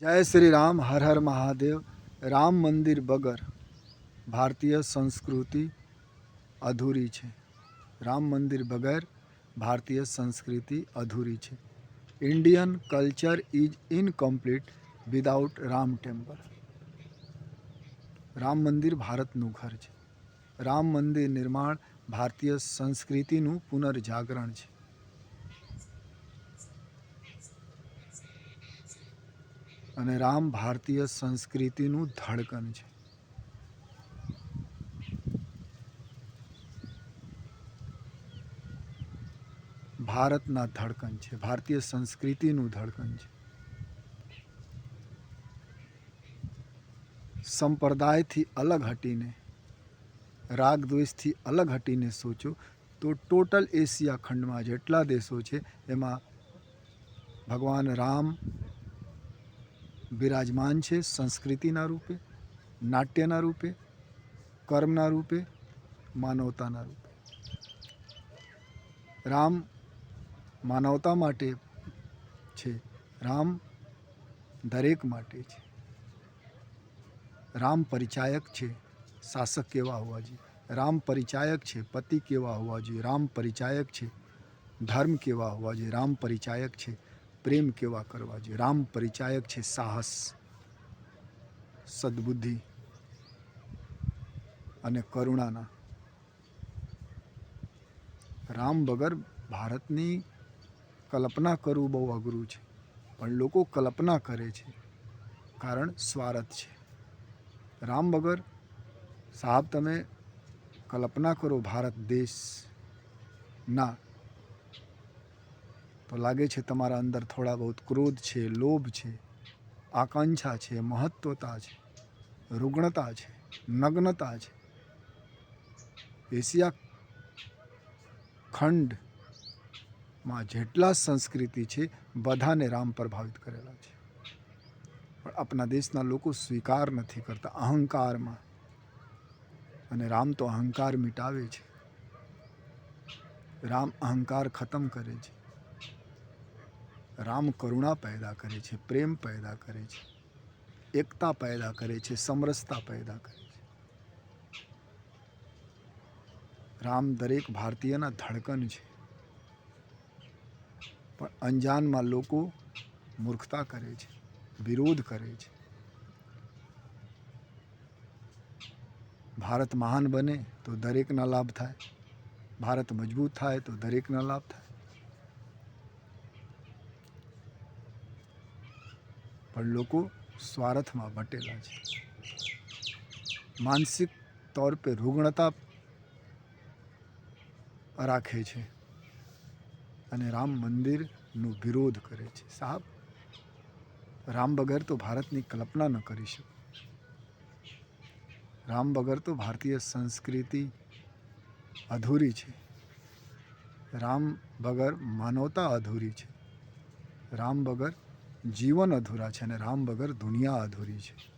જય શ્રી રામ, હર હર મહાદેવ. રામ મંદિર બગર ભારતીય સંસ્કૃતિ અધૂરી છે. રામ મંદિર વગર ભારતીય સંસ્કૃતિ અધૂરી છે. Indian culture is incomplete without Ram temple. Ram Mandir ભારતનું ઘર છે. રામ મંદિર નિર્માણ ભારતીય સંસ્કૃતિનું પુનર્જાગરણ છે. અને રામ ભારતીય સંસ્કૃતિનું ધડકન છે. ભારતના ધડકન છે, ભારતીય સંસ્કૃતિનું ધડકન છે. સંપ્રદાયથી અલગ હટીને રાગ દ્વેષથી અલગ હટીને સોચો તો ટોટલ એશિયા ખંડમાં જેટલા દેશો છે, એમાં ભગવાન રામ બિરાજમાન છે સંસ્કૃતિના રૂપે, નાટ્યના રૂપે, કર્મના રૂપે, માનવતાના રૂપે. રામ માનવતા માટે છે. રામ દરેક માટે છે. રામ પરિચાયક છે, શાસક કેવા હોવા જોઈએ. રામ પરિચાયક છે, પતિ કેવા હોવા જોઈએ. રામ પરિચાયક છે, ધર્મ કેવા હોવા જોઈએ. રામ પરિચાયક છે પ્રેમ કેવા કરવા જોઈએ? રામ પરિચાયક છે, સાહસ, સદબુદ્ધિ અને કરુણાના. રામ વગર ભારતની કલ્પના કરવું બહુ અઘરું છે, પણ લોકો કલ્પના કરે છે, કારણ સ્વાર્થ છે. રામ વગર સાહેબ, તમે કલ્પના કરો, ભારત દેશ ના તો લાગે છે તમારા અંદર થોડા બહુ ક્રોધ છે, લોભ છે, આકાંક્ષા છે, મહત્વતા છે, રુગ્ણતા છે, નગ્નતા છે. એશિયા ખંડમાં જેટલા સંસ્કૃતિ છે, બધાને રામ પ્રભાવિત કરેલા છે. પણ આપણા દેશના લોકો સ્વીકાર નથી કરતા અહંકારમાં. અને રામ તો અહંકાર મિટાવે છે. રામ અહંકાર ખતમ કરે છે. રામ કરુણા પેદા કરે છે, પ્રેમ પેદા કરે છે, એકતા પેદા કરે છે, સમરસતા પેદા કરે છે. રામ દરેક ભારતીયના ધડકન છે. પણ અંજાનમાં લોકો મૂર્ખતા કરે છે, વિરોધ કરે છે. ભારત મહાન બને તો દરેકના લાભ થાય, ભારત મજબૂત થાય તો દરેકના લાભ થાય. પણ લોકો સ્વાર્થમાં બટેલા છે. માનસિક તौर પર રુગ્ણતા રાખે છે અને રામ મંદિરનો વિરોધ કરે છે. સાહેબ, રામ વગર તો ભારતની કલ્પના ન કરી શકો. રામ વગર તો ભારતીય સંસ્કૃતિ અધૂરી છે. રામ વગર માનવતા અધૂરી છે. રામ વગર જીવન અધૂરા છે અને રામ વગર દુનિયા અધૂરી છે.